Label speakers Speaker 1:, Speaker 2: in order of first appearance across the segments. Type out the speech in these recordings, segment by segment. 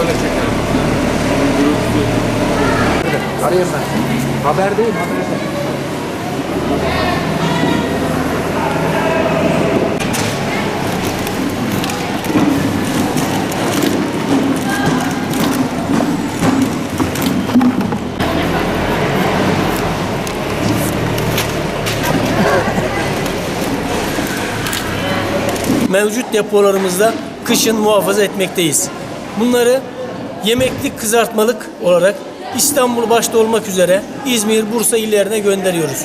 Speaker 1: Böyle çekelim. Arayayım ben. Haberdeyim haberde.
Speaker 2: Mevcut depolarımızda kışın muhafaza etmekteyiz. Bunları yemeklik kızartmalık olarak İstanbul başta olmak üzere İzmir, Bursa illerine gönderiyoruz.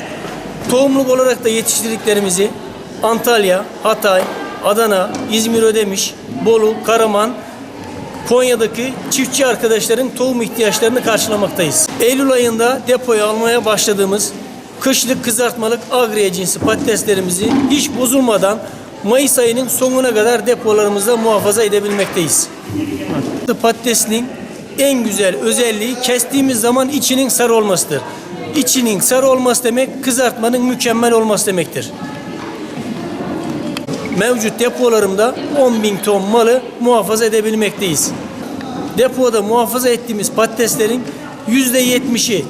Speaker 2: Tohumluk olarak da yetiştirdiklerimizi Antalya, Hatay, Adana, İzmir Ödemiş, Bolu, Karaman, Konya'daki çiftçi arkadaşların tohum ihtiyaçlarını karşılamaktayız. Eylül ayında depoya almaya başladığımız kışlık kızartmalık agriye cinsi patateslerimizi hiç bozulmadan Mayıs ayının sonuna kadar depolarımızda muhafaza edebilmekteyiz. Patatesinin en güzel özelliği kestiğimiz zaman içinin sarı olmasıdır. İçinin sarı olması demek kızartmanın mükemmel olması demektir. Mevcut depolarımda 10 bin ton malı muhafaza edebilmekteyiz. Depoda muhafaza ettiğimiz patateslerin yüzde yetmişi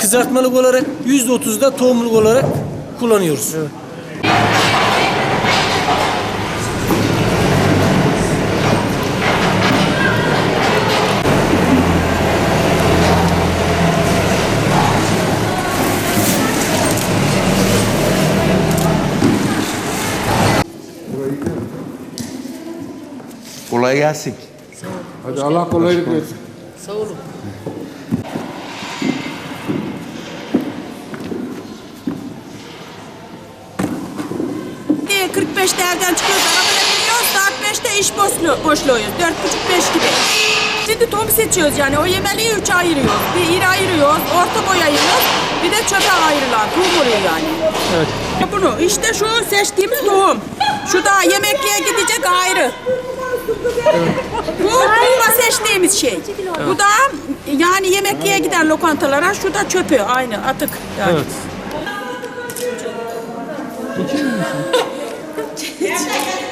Speaker 2: kızartmalık olarak, yüzde otuz da tohumluk olarak kullanıyoruz.
Speaker 3: Kolay gelsin.
Speaker 1: Hadi Allah kolaylık versin.
Speaker 2: Sağ olun.
Speaker 4: Diye 45'te evden çıkıyoruz, arabaya biniyoruz, saat 5'te iş boşluğu, boşluğuyuz. 4.30-5 gibi. Şimdi tom seçiyoruz yani, o yemeliği üç ayırıyoruz. Bir iri ayırıyoruz, orta boy ayırıyoruz, bir de çöpe ayrılan, tohum oluyor yani. Evet. Bunu, işte şu seçtiğimiz tohum. Şu da yemekliğe gidecek ayrı. Bu tohuma seçtiğimiz şey. Bu da yani yemekliğe giden lokantalara, şu da çöpü aynı atık yani.